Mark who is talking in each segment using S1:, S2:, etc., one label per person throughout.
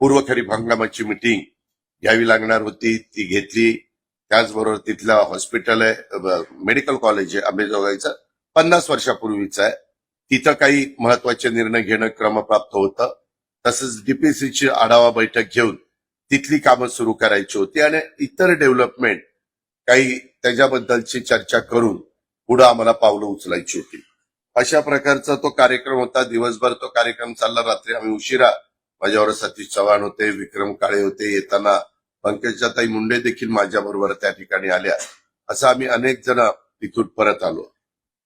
S1: पूर्व खरीप हंगामाची मिटिंग घ्यावी लागणार होती ती घेतली. त्याचबरोबर तिथलं हॉस्पिटल आहे मेडिकल कॉलेज आहे आंबेजोगाईचं. पन्नास वर्षापूर्वीचं आहे. तिथं काही महत्त्वाचे निर्णय घेणं क्रमप्राप्त होतं. तसंच डीपीसीची आढावा बैठक घेऊन तिथली कामं सुरू करायची होती आणि इतर डेव्हलपमेंट काही त्याच्याबद्दलची चर्चा करून पुढे आम्हाला पावलं उचलायची होती. अशा प्रकारचा तो कार्यक्रम होता. दिवसभर तो कार्यक्रम चालला. रात्री आम्ही उशिरा माझ्यावर सतीश चव्हाण होते विक्रम काळे होते येताना पंकजाताई मुंडे देखील माझ्या बरोबर त्या ठिकाणी आल्या. असं आम्ही अनेक जण तिथून परत आलो.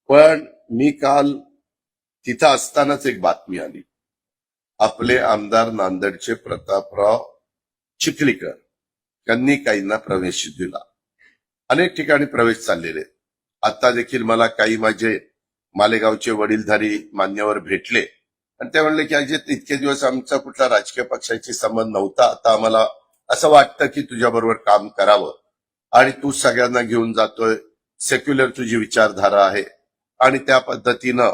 S1: पण मी काल तिथं असतानाच एक बातमी आली. आपले आमदार नांदेडचे प्रतापराव चिखलीकर यांनी काहींना प्रवेश दिला. अनेक ठिकाणी प्रवेश चाललेले. आता देखील मला काही माझे मालेगावचे वडीलधारी मान्यवर भेटले. आणि ते म्हणले की अजित इतके दिवस आमचा कुठला राजकीय पक्षाशी संबंध नव्हता. आता आम्हाला असं वाटतं की तुझ्याबरोबर काम करावं. आणि तू सगळ्यांना घेऊन जातोय. सेक्युलर तुझी विचारधारा आहे. आणि त्या पद्धतीनं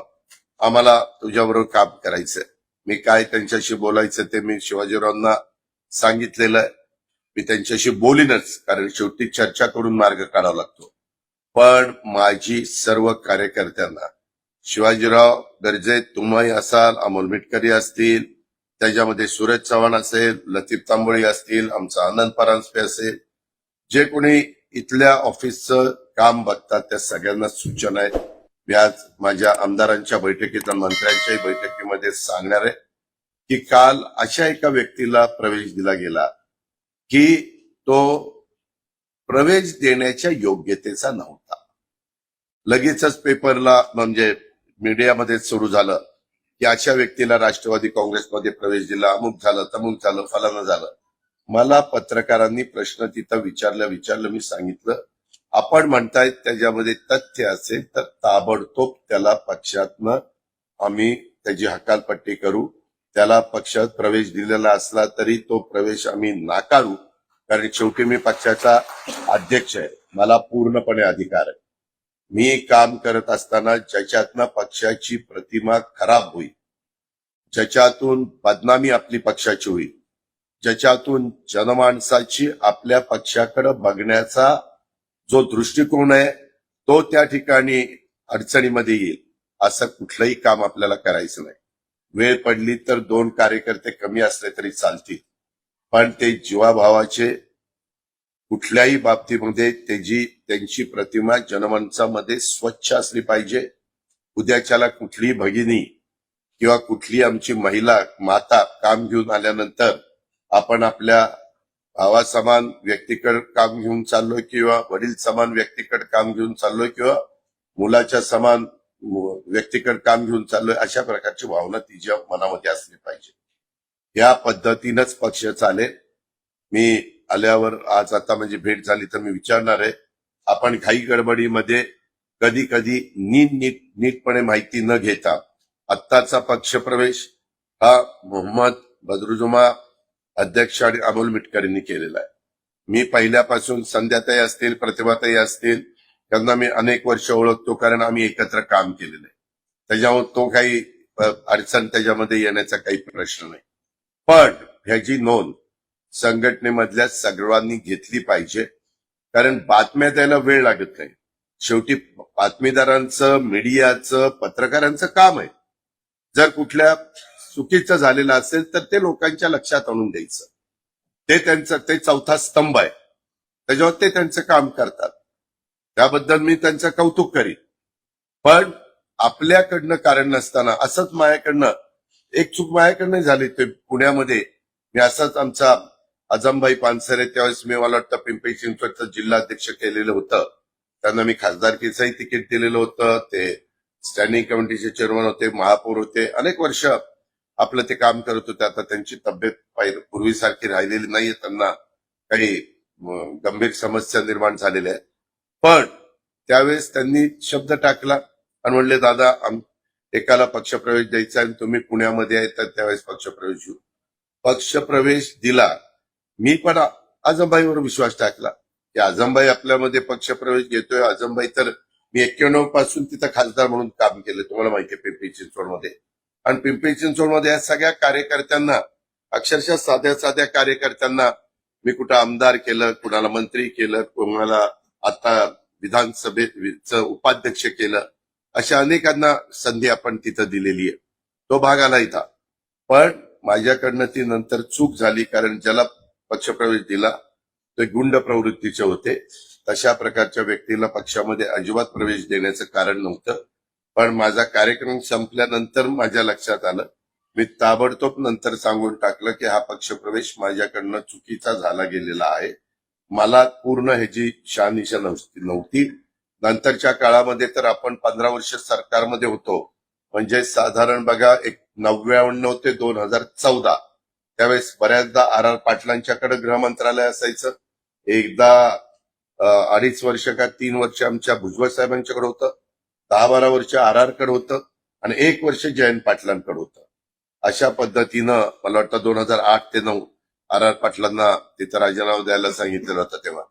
S1: आम्हाला तुझ्याबरोबर काम करायचंय. मी काय त्यांच्याशी बोलायचं ते मी शिवाजीरावांना सांगितलेलं आहे. मी त्यांच्याशी बोलीनच कारण शेवटी चर्चा करून मार्ग काढावा लागतो. पण माझी सर्व कार्यकर्त्यांना शिवाजीराव गर्जे तुम्ही असाल अमोल मिटकरी असतील त्याच्यामध्ये सूरज चव्हाण असेल लतीफ तांबोळी असतील आमचा आनंद परांजपे असेल. जे कोणी इथल्या ऑफिसचं काम बघतात त्या सगळ्यांना सूचना आहेत. मी आज माझ्या आमदारांच्या बैठकीत आणि मंत्र्यांच्याही बैठकीमध्ये सांगणार आहे की काल अशा एका व्यक्तीला प्रवेश दिला गेला की तो प्रवेश देण्याच्या योग्यतेचा नव्हता. लगेचच पेपरला म्हणजे मीडियामध्ये सुरू झालं. की अशा व्यक्तीला राष्ट्रवादी काँग्रेसमध्ये प्रवेश दिला अमुक झालं तमुक झालं फलानं झालं. मला पत्रकारांनी प्रश्न तिथं विचारलं विचारलं मी सांगितलं आपण म्हणतायत त्याच्यामध्ये तथ्य असेल तर ताबडतोब त्याला पक्षातनं आम्ही त्याची हकालपट्टी करू. त्याला पक्षात प्रवेश दिलेला असला तरी तो प्रवेश आम्ही नाकारू. कारण शेवटी मी पक्षाचा अध्यक्ष आहे. मला पूर्णपणे अधिकार आहे. मी काम करत असताना ज्याच्यातनं पक्षाची प्रतिमा खराब होईल ज्याच्यातून बदनामी आपली पक्षाची होईल ज्याच्यातून जनमानसाची आपल्या पक्षाकडे बघण्याचा जो दृष्टिकोन आहे तो त्या ठिकाणी अडचणीमध्ये येईल असं कुठलंही काम आपल्याला करायचं नाही. वेळ पडली तर दोन कार्यकर्ते कमी असले तरी चालतील पण ते जीवाभावाचे कुठल्याही बाबतीमध्ये त्याची त्यांची प्रतिमा जनमनसामध्ये स्वच्छ असली पाहिजे. उद्याच्याला कुठली भगिनी किंवा कुठली आमची महिला माता काम घेऊन आल्यानंतर आपण आपल्या भावासमान व्यक्तीकडे काम घेऊन चाललोय किंवा वडील समान व्यक्तीकडे काम घेऊन चाललोय किंवा मुलाच्या समान मु- व्यक्तीकडे काम घेऊन चाललोय अशा प्रकारची भावना तिच्या मनामध्ये असली पाहिजे. या पद्धतीनंच पक्ष चालेल. मी आल्यावर आज आता माझी भेट झाली तर मी विचारणार आहे. आपण घाई गडबडीमध्ये कधी कधी नीट नीट नीटपणे माहिती न घेता आत्ताचा पक्षप्रवेश हा मोहम्मद बदरुजुमा अध्यक्ष आणि अमोल मिटकरींनी केलेला आहे. मी पहिल्यापासून संध्याताई असतील प्रतिभाताई असतील त्यांना मी अनेक वर्ष ओळखतो कारण आम्ही एकत्र काम केलेलं आहे. त्याच्यामुळे तो काही अडचण त्याच्यामध्ये येण्याचा काही प्रश्न नाही. पण ह्याची नोंद संघटनेमधल्या सर्वांनी घेतली पाहिजे. कारण बातम्या द्यायला वेळ लागत नाही. शेवटी बातमीदारांचं मीडियाचं पत्रकारांचं काम आहे. जर कुठल्या चुकीचं झालेलं असेल तर ते लोकांच्या लक्षात आणून द्यायचं. ते त्यांचं ते चौथा स्तंभ आहे. त्याच्यावर ते त्यांचं काम करतात. त्याबद्दल मी त्यांचं कौतुक करीन. पण आपल्याकडनं कारण नसताना असंच माझ्याकडनं एक चूक माझ्याकडनं झाली ते पुण्यामध्ये. मी असंच आमचा अजमभाई पानसरे त्यावेळेस मी मला वाटतं पिंपरी चिंचवडचं जिल्हाध्यक्ष केलेलं होतं. त्यांना मी खासदारकीचंही तिकीट दिलेलं होतं. ते स्टँडिंग कमिटीचे चेअरमन होते महापौर होते. अनेक वर्ष आपलं ते काम करत होते. आता त्यांची तब्येत पाहिजे पूर्वीसारखी राहिलेली नाहीये. त्यांना काही गंभीर समस्या निर्माण झालेल्या आहेत. पण त्यावेळेस त्यांनी शब्द टाकला आणि म्हणले दादा एकाला पक्षप्रवेश द्यायचा आणि तुम्ही पुण्यामध्ये आहे तर त्यावेळेस पक्षप्रवेश घेऊ. पक्षप्रवेश दिला. मी पण आजमबाईवर विश्वास टाकला. की आजमबाई आपल्यामध्ये पक्षप्रवेश घेतोय. आजमबाई तर मी एक्क्याण्णवपासून तिथं खासदार म्हणून काम केलं. तुम्हाला माहिती आहे पिंपरी चिंचवडमध्ये. आणि पिंपरी चिंचवडमध्ये या सगळ्या कार्यकर्त्यांना अक्षरशः साध्या साध्या कार्यकर्त्यांना मी कुठं आमदार केलं कुणाला मंत्री केलं कोणाला आता विधानसभेच उपाध्यक्ष केलं अशा अनेकांना संधी आपण तिथं दिलेली आहे. तो भाग आला इथं. पण माझ्याकडनं ती नंतर चूक झाली कारण ज्याला पक्षप्रवेश दिला. ते गुंड प्रवृत्तीचे होते. तशा प्रकारच्या व्यक्तीला पक्षामध्ये अजिबात प्रवेश देण्याचं कारण नव्हतं. पण माझा कार्यक्रम संपल्यानंतर माझ्या लक्षात आलं. मी ताबडतोब नंतर सांगून टाकलं की हा पक्षप्रवेश माझ्याकडनं चुकीचा झाला गेलेला आहे. मला पूर्ण ह्याची शहानिशा नव्हती नव्हती. नंतरच्या काळामध्ये तर आपण पंधरा वर्ष सरकारमध्ये होतो. म्हणजे साधारण बघा एक नव्याण्णव ते दोन हजार चौदा त्यावेळेस बऱ्याचदा आर आर पाटलांच्याकडे गृह मंत्रालय असायचं. एकदा अडीच वर्ष का तीन वर्ष आमच्या भुजबळ साहेबांच्याकडे होतं. दहा बारा वर्ष आर आरकडे होतं आणि एक वर्ष जयंत पाटलांकडे होतं. अशा पद्धतीनं मला वाटतं दोन हजार आठ ते नऊ आर आर पाटलांना तिथं राजीनामा द्यायला सांगितलेलं होतं तेव्हा.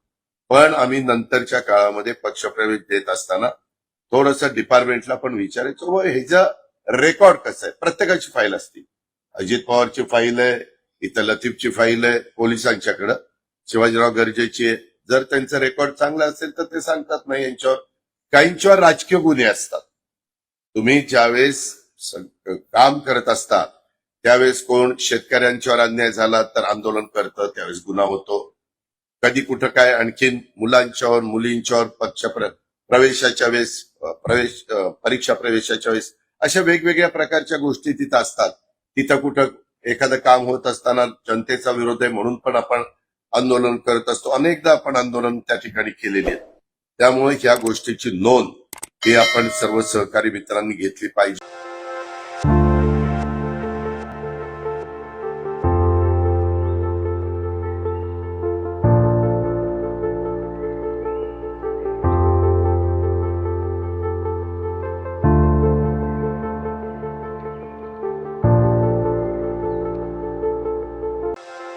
S1: पण आम्ही नंतरच्या काळामध्ये पक्षप्रवेश देत असताना थोडस डिपार्टमेंटला पण विचारायचो व ह्याचं रेकॉर्ड कसं आहे? प्रत्येकाची फाईल असते. अजित पवारची फाईल आहे इथं लतीफची फाईल आहे पोलिसांच्याकडं. शिवाजीराव गरजेची आहे. जर त्यांचं रेकॉर्ड चांगलं असेल तर ते सांगतात नाही यांच्यावर. काहींच्यावर राजकीय गुन्हे असतात. तुम्ही ज्यावेळेस काम करत असता त्यावेळेस कोण शेतकऱ्यांच्यावर अन्याय झाला तर आंदोलन करतं त्यावेळेस गुन्हा होतो. कधी कुठं काय आणखीन मुलांच्यावर मुलींच्यावर पक्ष प्रवेशाच्या वेळेस प्रवेश परीक्षा प्रवेशाच्या वेळेस अशा वेगवेगळ्या प्रकारच्या गोष्टी तिथं असतात. तिथं कुठं एखादं काम होत असताना जनतेचा विरोध आहे म्हणून पण आपण आंदोलन करत असतो. अनेकदा आपण आंदोलन त्या ठिकाणी केलेली आहेत. त्यामुळे ह्या गोष्टीची नोंद ही आपण सर्व सहकारी मित्रांनी घेतली पाहिजे.